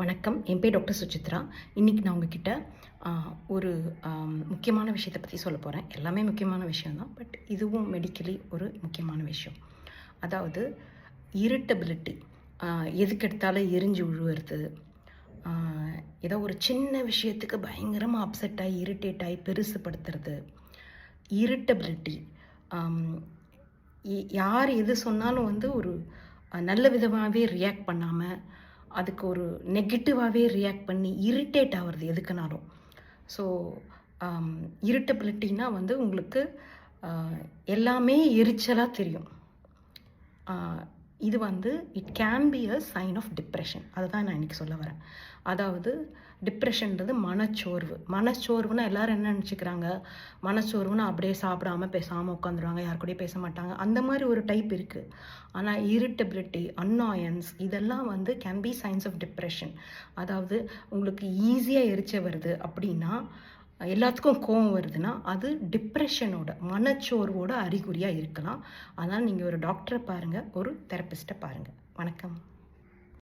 வணக்கம். என் பேர் டாக்டர் சுசித்ரா. இன்றைக்கி நான் உங்ககிட்ட ஒரு முக்கியமான விஷயத்தை பற்றி சொல்ல போகிறேன் எல்லாமே முக்கியமான விஷயம்தான் பட் இதுவும் மெடிக்கலி ஒரு முக்கியமான விஷயம். அதாவது இரிட்டபிலிட்டி எதுக்கு எடுத்தாலும் எரிஞ்சு உழுவுறது ஏதோ ஒரு சின்ன விஷயத்துக்கு பயங்கரமாக அப்செட் ஆகி இரிட்டேட் ஆகி பெருசுப்படுத்துறது இரிட்டபிலிட்டி யார் எது சொன்னாலும் வந்து ஒரு நல்ல விதமாகவே ரியாக்ட் பண்ணாமல் அதுக்கு ஒரு நெகட்டிவாகவே ரியாக்ட் பண்ணி இரிட்டேட் ஆகிறது எதுக்குனாலும். ஸோ இரிட்டபிலிட்டினா um, வந்து உங்களுக்கு uh, எல்லாமே எரிச்சலாக தெரியும். Uh, இது வந்து it can be a sign of depression அதுதான் நான் இன்னைக்கு சொல்ல வரேன். அதாவது டிப்ரெஷன்றது மனச்சோர்வு. மனச்சோர்வுனா எல்லோரும் என்ன நினச்சிக்கிறாங்க? மனச்சோர்வுனா அப்படியே சாப்பிடாம பேசாமல் உட்காந்துருவாங்க. யார் கூடயும் பேச மாட்டாங்க. அந்த மாதிரி ஒரு டைப் இருக்குது ஆனால் இரிட்டபிலிட்டி அன்னாயன்ஸ் இதெல்லாம் வந்து can be signs of depression அதாவது உங்களுக்கு ஈஸியாக எரிச்ச வருது அப்படின்னா எல்லாத்துக்கும் கோவம் வருதுன்னா அது டிப்ரெஷனோட மனச்சோர்வோட அறிகுறியாக இருக்கலாம். அதனால் நீங்கள் ஒரு டாக்டரை பாருங்கள் ஒரு தெரப்பிஸ்ட்டை பாருங்கள் வணக்கம்.